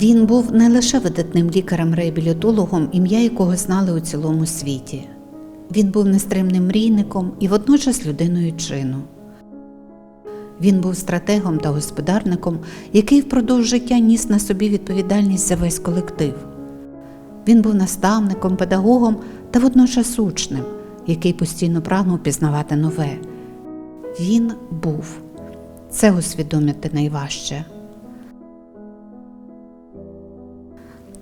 Він був не лише видатним лікарем-реабілітологом, ім'я якого знали у цілому світі. Він був нестримним мрійником і водночас людиною чину. Він був стратегом та господарником, який впродовж життя ніс на собі відповідальність за весь колектив. Він був наставником, педагогом та водночас учнем, який постійно прагнув пізнавати нове. Він був. Це усвідомити найважче.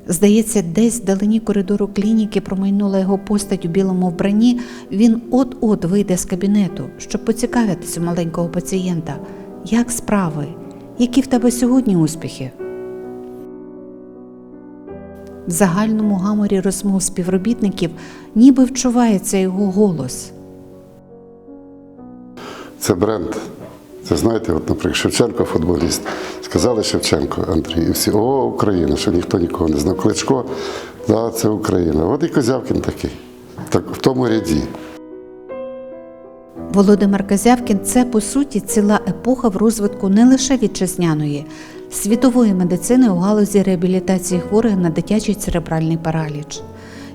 Здається, десь вдалині коридору клініки промайнула його постать у білому вбранні. Він от-от вийде з кабінету, щоб поцікавитись у маленького пацієнта. Як справи? Які в тебе сьогодні успіхи? В загальному гаморі розмов співробітників ніби вчувається його голос. Це бренд. Це знаєте, от, наприклад, Шевченко футболіст. Сказали Шевченко Андрій, і всі, о, Україна, що ніхто нікого не знав. Кличко, да, це Україна. От і Козявкін такий, так, в тому ряді. Володимир Казявкін це по суті ціла епоха в розвитку не лише вітчизняної, світової медицини у галузі реабілітації хворих на дитячий церебральний параліч.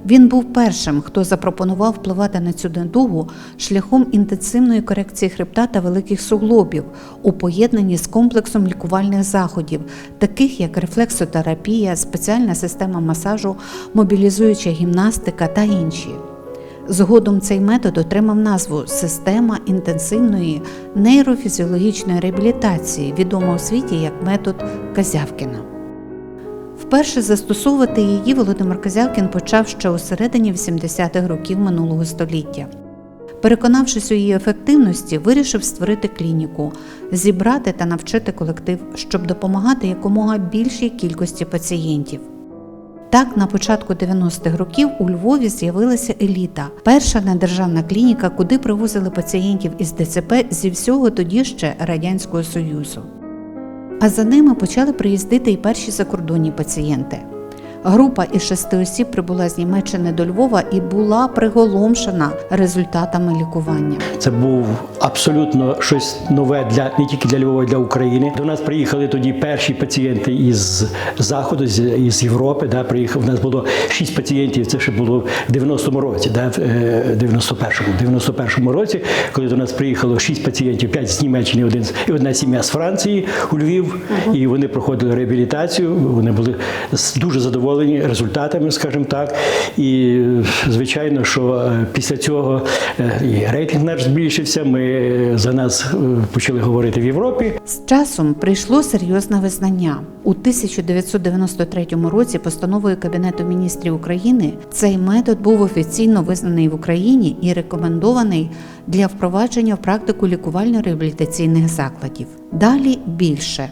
Він був першим, хто запропонував впливати на цю недугу шляхом інтенсивної корекції хребта та великих суглобів у поєднанні з комплексом лікувальних заходів, таких як рефлексотерапія, спеціальна система масажу, мобілізуюча гімнастика та інші. Згодом цей метод отримав назву Система інтенсивної нейрофізіологічної реабілітації, відома у світі як метод Казявкіна. Вперше застосовувати її Володимир Казявкін почав ще у середині 80-х років минулого століття. Переконавшись у її ефективності, вирішив створити клініку, зібрати та навчити колектив, щоб допомагати якомога більшій кількості пацієнтів. Так, на початку 90-х років у Львові з'явилася еліта, перша недержавна клініка, куди привозили пацієнтів із ДЦП зі всього тоді ще Радянського Союзу. А за ними почали приїздити і перші закордонні пацієнти. Група із шести осіб прибула з Німеччини до Львова і була приголомшена результатами лікування. Це був абсолютно щось нове для не тільки для Львова, а для України. До нас приїхали тоді перші пацієнти із заходу, з із Європи. Да, приїхав. У нас було шість пацієнтів. Це ще було в 90-му році, да, в е, 91-му. 91-му році, коли до нас приїхало шість пацієнтів, п'ять з Німеччини, один з- і одна сім'я з Франції у Львів. І вони проходили реабілітацію. Вони були дуже задоволені результатами, скажімо так. І звичайно, що е, після цього е, і рейтинг наш збільшився. Ми е, за нас почали говорити в Європі. З часом прийшло серйозне визнання. У 1993 році постановою Кабінету міністрів України цей метод був офіційно визнаний в Україні і рекомендований для впровадження в практику лікувально-реабілітаційних закладів. Далі більше.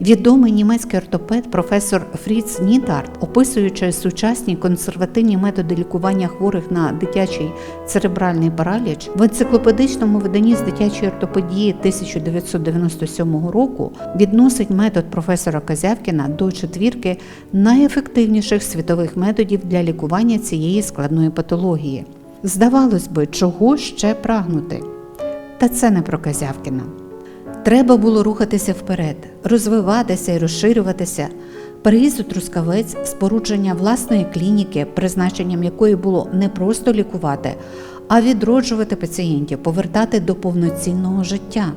Відомий німецький ортопед професор Фріц Нітарт, описуючи сучасні консервативні методи лікування хворих на дитячий церебральний параліч, в енциклопедичному виданні з дитячої ортопедії 1997 року відносить метод професора Казявкіна до четвірки найефективніших світових методів для лікування цієї складної патології. Здавалось би, чого ще прагнути? Та це не про Казявкіна. Треба було рухатися вперед, розвиватися і розширюватися. Переїзд у Трускавець, спорудження власної клініки, призначенням якої було не просто лікувати, а відроджувати пацієнтів, повертати до повноцінного життя.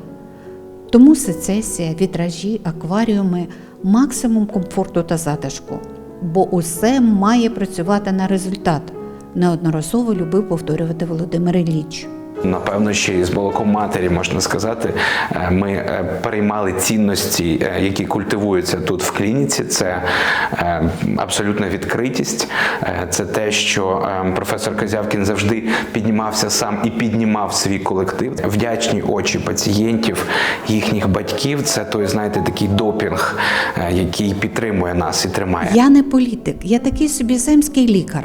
Тому сецесія, вітражі, акваріуми максимум комфорту та затишку. Бо усе має працювати на результат, неодноразово любив повторювати Володимир Ілліч. Напевно, ще із молоком матері можна сказати, е, ми е, переймали цінності, е, які культивуються тут в клініці. Це абсолютна відкритість, це те, що професор Казявкін завжди піднімався сам і піднімав свій колектив. Вдячні очі пацієнтів, їхніх батьків. Це той, знаєте, такий допінг, який підтримує нас і тримає. Я не політик, я такий собі земський лікар,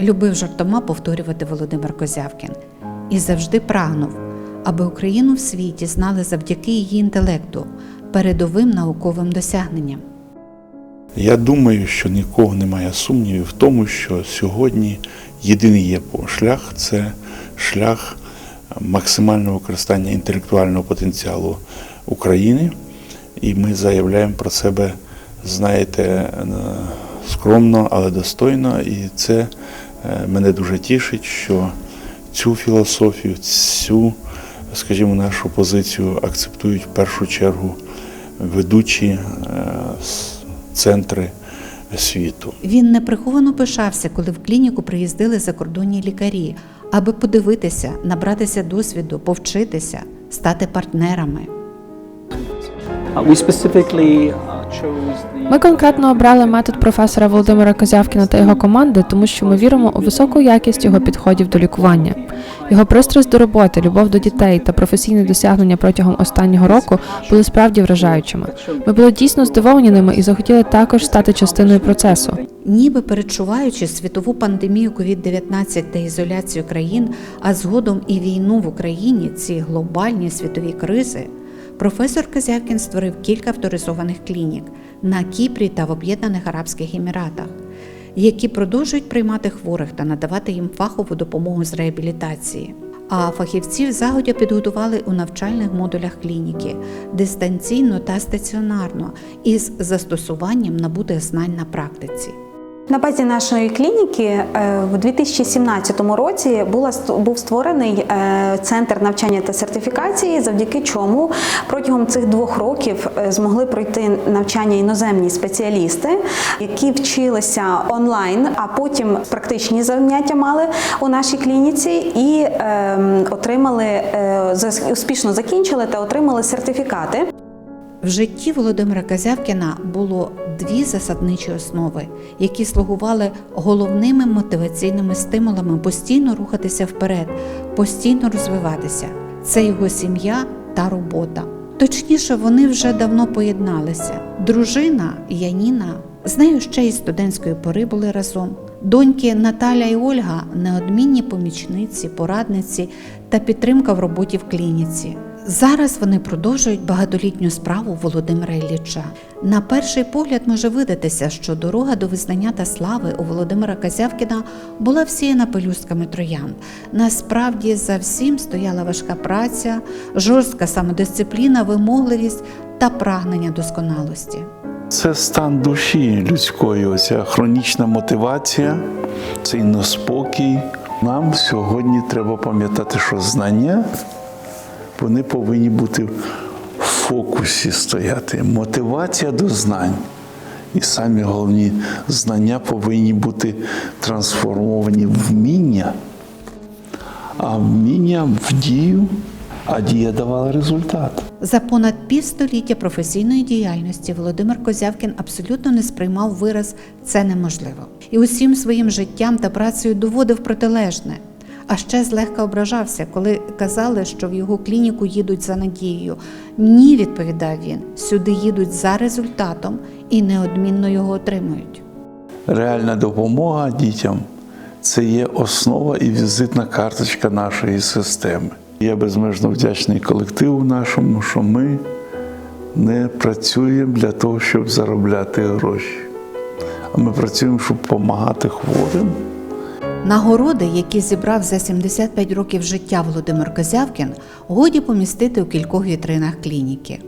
любив жартома повторювати Володимир Козявкін. І завжди прагнув, аби Україну в світі знали завдяки її інтелекту, передовим науковим досягненням. Я думаю, що нікого немає сумнівів в тому, що сьогодні єдиний є шлях це шлях максимального використання інтелектуального потенціалу України, і ми заявляємо про себе знаєте, е, скромно, але достойно. І це е, мене дуже тішить, що цю філософію, цю, скажімо, нашу позицію акцептують в першу чергу ведучі е, центри світу. Він неприховано пишався, коли в клініку приїздили закордонні лікарі, аби подивитися, набратися досвіду, повчитися, стати партнерами. Uh, we specifically uh, Ми конкретно обрали метод професора Володимира Козявкіна та його команди, тому що ми віримо у високу якість його підходів до лікування. Його пристрасть до роботи, любов до дітей та професійні досягнення протягом останнього року були справді вражаючими. Ми були дійсно здивовані ними і захотіли також стати частиною процесу. Ніби перечуваючи світову пандемію COVID-19 та ізоляцію країн, а згодом і війну в Україні, ці глобальні світові кризи, професор Казявкін створив кілька авторизованих клінік на Кіпрі та в Об'єднаних Арабських Еміратах, які продовжують приймати хворих та надавати їм фахову допомогу з реабілітації. А фахівців загодя підготували у навчальних модулях клініки дистанційно та стаціонарно із застосуванням набутих знань на практиці. На базі нашої клініки е, в 2017 році був створений е, центр навчання та сертифікації, завдяки чому протягом цих двох років е, змогли пройти навчання іноземні спеціалісти, які вчилися онлайн, а потім практичні заняття мали у нашій клініці і е, отримали успішно закінчили та отримали сертифікати. В житті Володимира Казявкіна було дві засадничі основи, які слугували головними мотиваційними стимулами постійно рухатися вперед, постійно розвиватися. Це його сім'я та робота. Точніше, вони вже давно поєдналися. Дружина Яніна з нею ще й студентської пори були разом. Доньки Наталя і Ольга неодмінні помічниці, порадниці та підтримка в роботі в клініці. Зараз вони продовжують багатолітню справу Володимира Ілліча. На перший погляд може видатися, що дорога до визнання та слави у Володимира Казявкіна була всіяна пелюстками троянд. Насправді за всім стояла важка праця, жорстка самодисципліна, вимогливість та прагнення досконалості. Це стан душі людської, оця хронічна мотивація, цей неспокій. Нам сьогодні треба пам'ятати, що знання вони повинні бути в фокусі стояти. Мотивація до знань. І самі головні знання повинні бути трансформовані в вміння, а вміння в дію, а дія давала результат. За понад півстоліття професійної діяльності Володимир Козявкін абсолютно не сприймав вираз це неможливо і усім своїм життям та працею доводив протилежне. А ще злегка ображався, коли казали, що в його клініку їдуть за надією. Ні, відповідав він, сюди їдуть за результатом і неодмінно його отримують. Реальна допомога дітям це є основа і візитна карточка нашої системи. Я безмежно вдячний колективу нашому, що ми не працюємо для того, щоб заробляти гроші, а ми працюємо, щоб допомагати хворим. Нагороди, які зібрав за 75 років життя Володимир Козявкін, годі помістити у кількох вітринах клініки.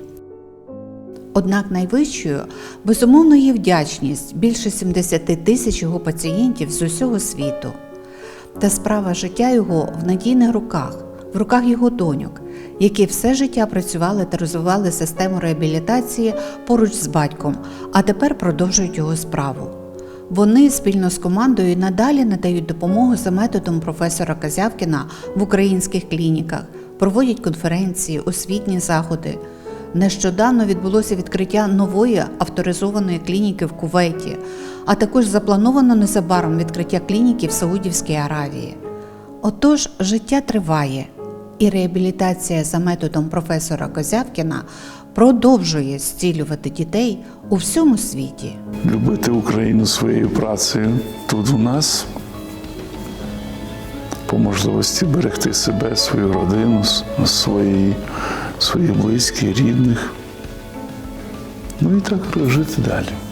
Однак найвищою, безумовно, є вдячність більше 70 тисяч його пацієнтів з усього світу. Та справа життя його в надійних руках, в руках його доньок, які все життя працювали та розвивали систему реабілітації поруч з батьком, а тепер продовжують його справу. Вони спільно з командою надалі надають допомогу за методом професора Казявкіна в українських клініках, проводять конференції, освітні заходи. Нещодавно відбулося відкриття нової авторизованої клініки в Кувейті, а також заплановано незабаром відкриття клініки в Саудівській Аравії. Отож, життя триває, і реабілітація за методом професора Козявкіна продовжує зцілювати дітей у всьому світі. Любити Україну своєю працею тут у нас, по можливості берегти себе, свою родину, свої, своїх близьких, рідних. Ну і так жити далі.